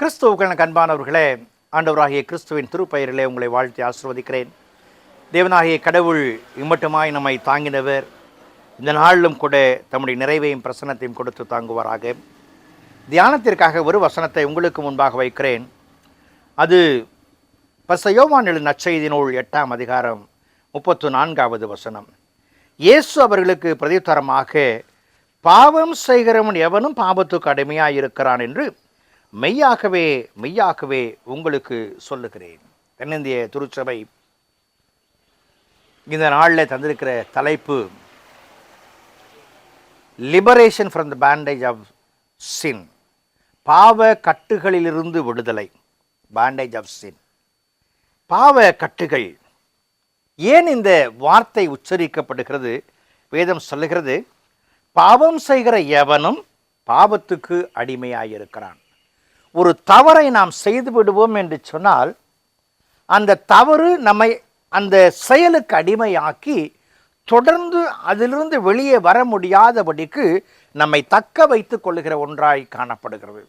கிறிஸ்துவுக்கள் அன்பானவர்களே ஆண்டவராகிய கிறிஸ்துவின் திருப்பெயரிலே உங்களை வாழ்த்தி ஆசிர்வதிக்கிறேன். தேவனாகிய கடவுள் இம்மட்டுமாய் நம்மை தாங்கினவர். இந்த நாளிலும் கூட தம்முடைய நிறைவையும் பிரசன்னத்தையும் கொடுத்து தாங்குவாராக. தியானத்திற்காக ஒரு வசனத்தை உங்களுக்கு முன்பாக வைக்கிறேன். அது பசயோவான் எழு நற்செய்தி நூல் எட்டாம் அதிகாரம் முப்பத்து நான்காவது வசனம். இயேசு அவர்களுக்கு பிரதித்தரமாக பாவம் செய்கிறவன் எவனும் பாவத்துக்கு அடிமையாக இருக்கிறான் என்று மெய்யாகவே மெய்யாகவே உங்களுக்கு சொல்லுகிறேன். தென்னிந்திய திருச்சபை இந்த நாளில் தந்திருக்கிற தலைப்பு liberation from the bandage of sin பாவ கட்டுகளிலிருந்து விடுதலை பேண்டேஜ் ஆஃப் சின் பாவ கட்டுகள் ஏன் இந்த வார்த்தை உச்சரிக்கப்படுகிறது? வேதம் சொல்லுகிறது பாவம் செய்கிற எவனும் பாவத்துக்கு அடிமையாயிருக்கிறான். ஒரு தவறை நாம் செய்து விடுவோம் என்று சொன்னால் அந்த தவறு நம்மை அந்த செயலுக்கு அடிமையாக்கி தொடர்ந்து அதிலிருந்து வெளியே வர முடியாதபடிக்கு நம்மை தக்க வைத்துக் கொள்ளுகிற ஒன்றாய் காணப்படுகிறது.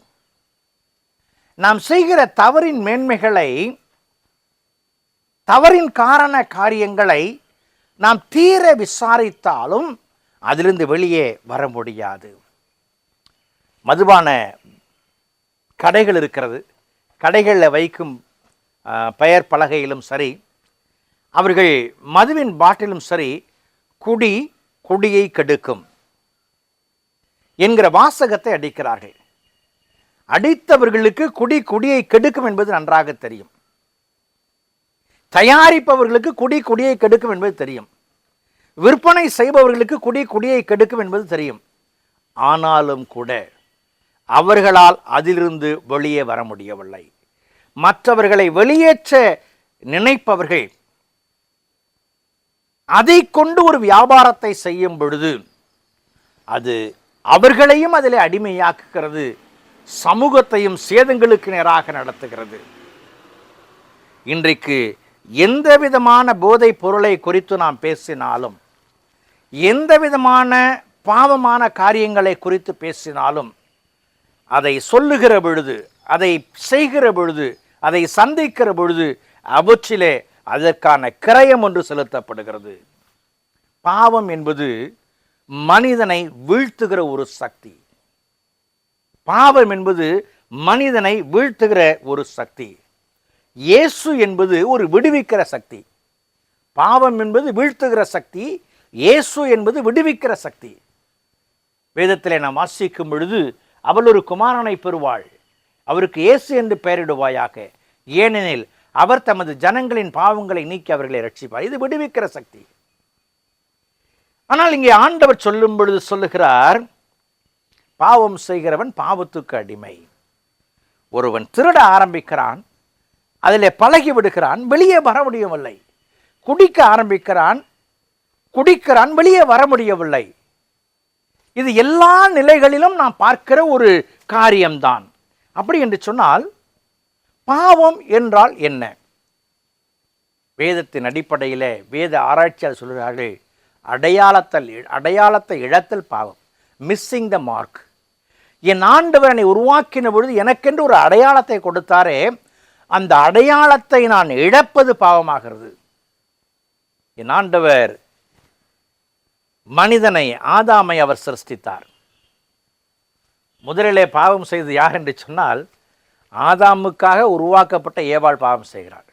நாம் செய்கிற தவறின் மேன்மைகளை தவறின் காரண காரியங்களை நாம் தீர விசாரித்தாலும் அதிலிருந்து வெளியே வர முடியாது. மதுபான கடைகள் இருக்கிறது. கடைகளில் வைக்கும் பெயர் பலகையிலும் சரி அவர்கள் மதுவின் பாட்டிலும் சரி குடி குடியை கெடுக்கும் என்கிற வாசகத்தை அடிக்கிறார்கள். அடித்தவர்களுக்கு குடி குடியை கெடுக்கும் என்பது நன்றாக தெரியும். தயாரிப்பவர்களுக்கு குடி குடியை கெடுக்கும் என்பது தெரியும். விற்பனை செய்பவர்களுக்கு குடி குடியை கெடுக்கும் என்பது தெரியும். ஆனாலும் கூட அவர்களால் அதிலிருந்து வெளியே வர முடியவில்லை. மற்றவர்களை வெளியேற்ற நினைப்பவர்கள் அதை கொண்டு ஒரு வியாபாரத்தை செய்யும் பொழுது அது அவர்களையும் அதில் அடிமையாக்குகிறது சமூகத்தையும் சேதங்களுக்கு நேராக நடத்துகிறது. இன்றைக்கு எந்த விதமான போதைப் பொருளை குறித்து நாம் பேசினாலும் எந்த விதமான பாவமான காரியங்களை குறித்து பேசினாலும் அதை சொல்லுகிற பொழுது அதை செய்கிற பொழுது அதை சந்திக்கிற பொழுது அவற்றிலே அதற்கான கிரயம் ஒன்று செலுத்தப்படுகிறது. பாவம் என்பது மனிதனை வீழ்த்துகிற ஒரு சக்தி. பாவம் என்பது மனிதனை வீழ்த்துகிற ஒரு சக்தி. இயேசு என்பது ஒரு விடுவிக்கிற சக்தி. பாவம் என்பது வீழ்த்துகிற சக்தி இயேசு என்பது விடுவிக்கிற சக்தி. வேதத்தில் நாம் வாசிக்கும் பொழுது அவள் ஒரு குமாரனை பெறுவாள். அவருக்கு இயேசு என்று பெயரிடுவாயாக. ஏனெனில் அவர் தமது ஜனங்களின் பாவங்களை நீக்கி அவர்களை ரட்சிப்பார் இது விடுவிக்கிற சக்தி. ஆனால் இங்கே ஆண்டவர் சொல்லும் பொழுது சொல்லுகிறார் பாவம் செய்கிறவன் பாவத்துக்கு அடிமை. ஒருவன் திருட ஆரம்பிக்கிறான் அதிலே பழகி விடுகிறான் வெளியே வர முடியவில்லை. குடிக்க ஆரம்பிக்கிறான் குடிக்கிறான் வெளியே வர முடியவில்லை. இது எல்லா நிலைகளிலும் நாம் பார்க்கிற ஒரு காரியம்தான். அப்படி என்று சொன்னால் பாவம் என்றால் என்ன? வேதத்தின் அடிப்படையில் வேத ஆராய்ச்சியாளர் சொல்கிறார்கள் அடையாளத்தல் அடையாளத்தை இழத்தல் பாவம். மிஸ்ஸிங் த மார்க் என் ஆண்டவர் என்னை உருவாக்கின பொழுது எனக்கென்று ஒரு அடையாளத்தை கொடுத்தாரே அந்த அடையாளத்தை நான் இழப்பது பாவமாகிறது. என் ஆண்டவர் மனிதனை ஆதாமை அவர் சிருஷ்டித்தார். முதலிலே பாவம் செய்தது யார் என்று சொன்னால் ஆதாமுக்காக உருவாக்கப்பட்ட ஏவாள் பாவம் செய்கிறாள்.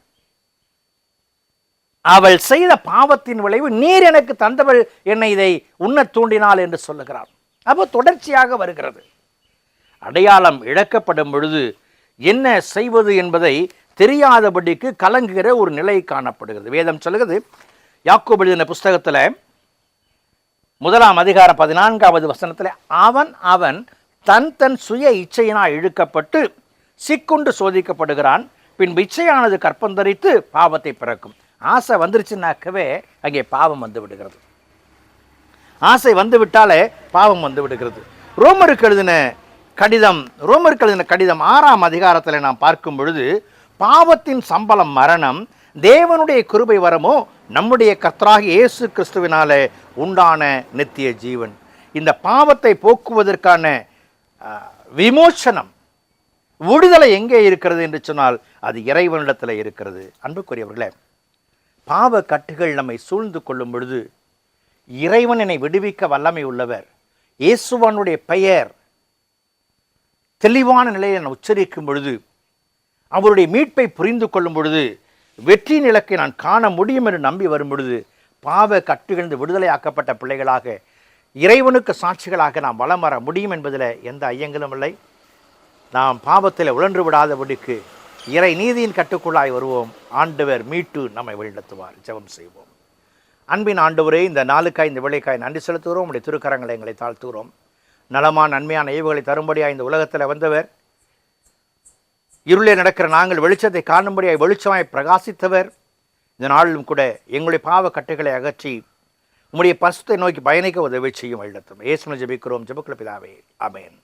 அவள் செய்த பாவத்தின் விளைவு நீர் எனக்கு தந்தவள் என்னை இதை உண்ணத் தூண்டினாள் என்று சொல்லுகிறார் அப்போ தொடர்ச்சியாக வருகிறது. அடையாளம் இழக்கப்படும் பொழுது என்ன செய்வது என்பதை தெரியாதபடிக்கு கலங்குகிற ஒரு நிலை காணப்படுகிறது. வேதம் சொல்லுகிறது யாக்கோபு புஸ்தகத்தில் முதலாம் அதிகாரம் பதினான்காவது வசனத்தில் அவன் அவன் தன் தன் சுய இச்சையினால் இழுக்கப்பட்டு சிக்குண்டு சோதிக்கப்படுகிறான். பின் இச்சையானது கற்பந்தரித்து பாவத்தை பிறக்கும். ஆசை வந்துருச்சுனாக்கவே அங்கே பாவம் வந்து விடுகிறது. ஆசை வந்து விட்டாலே பாவம் வந்து விடுகிறது. ரோமருக்கு எழுதின கடிதம் ரோமருக்கு எழுதின கடிதம் ஆறாம் அதிகாரத்தில் நாம் பார்க்கும் பொழுது பாவத்தின் சம்பளம் மரணம் தேவனுடைய கிருபை வரமோ நம்முடைய கர்த்தராக இயேசு கிறிஸ்துவினாலே உண்டான நித்திய ஜீவன். இந்த பாவத்தை போக்குவதற்கான விமோசனம் விடுதலை எங்கே இருக்கிறது என்று சொன்னால் அது இறைவனிடத்தில் இருக்கிறது. அன்புக்குரியவர்களே பாவ கட்டுகள் நம்மை சூழ்ந்து கொள்ளும் பொழுது இறைவன் என்னை விடுவிக்க வல்லமை உள்ளவர். இயேசுவானுடைய பெயர் தெளிவான நிலையில் நான் உச்சரிக்கும் பொழுது அவருடைய மீட்பை புரிந்து கொள்ளும் பொழுது வெற்றியின் இலக்கை நான் காண முடியும் என்று நம்பி வரும் பொழுது பாவ கட்டுகிழ்ந்து விடுதலையாக்கப்பட்ட பிள்ளைகளாக இறைவனுக்கு சாட்சிகளாக நாம் வலம் வர முடியும் என்பதில் எந்த ஐயங்களும் இல்லை. நாம் பாவத்தில் உழன்று விடாதபடிக்கு இறை நீதியின் கட்டுக்குள்ளாய் வருவோம். ஆண்டவர் மீட்டு நம்மை வழிநடத்துவார். ஜெபம் செய்வோம். அன்பின் ஆண்டவரே இந்த நாளுக்காய் இந்த விளைக்காய் நன்றி செலுத்துகிறோம். உடைய திருக்கரங்களை எங்களை தாழ்த்துகிறோம். நலமான நன்மையான ஏவுகளை தரும்படியாக இந்த உலகத்தில் வந்தவர் இருளே நடக்கிற நாங்கள் வெளிச்சத்தை காணும்படியாய் வெளிச்சமாய் பிரகாசித்தவர். இந்த நாளிலும் கூட எங்களுடைய பாவ கட்டுகளை அகற்றி உம்முடைய பசுத்தை நோக்கி பயணிக்க உதவி செய்யும் வழிநடத்தும். ஏசுன ஜபிக்கிறோம். ஜெபக்குள்ள பிதாவே அமேன்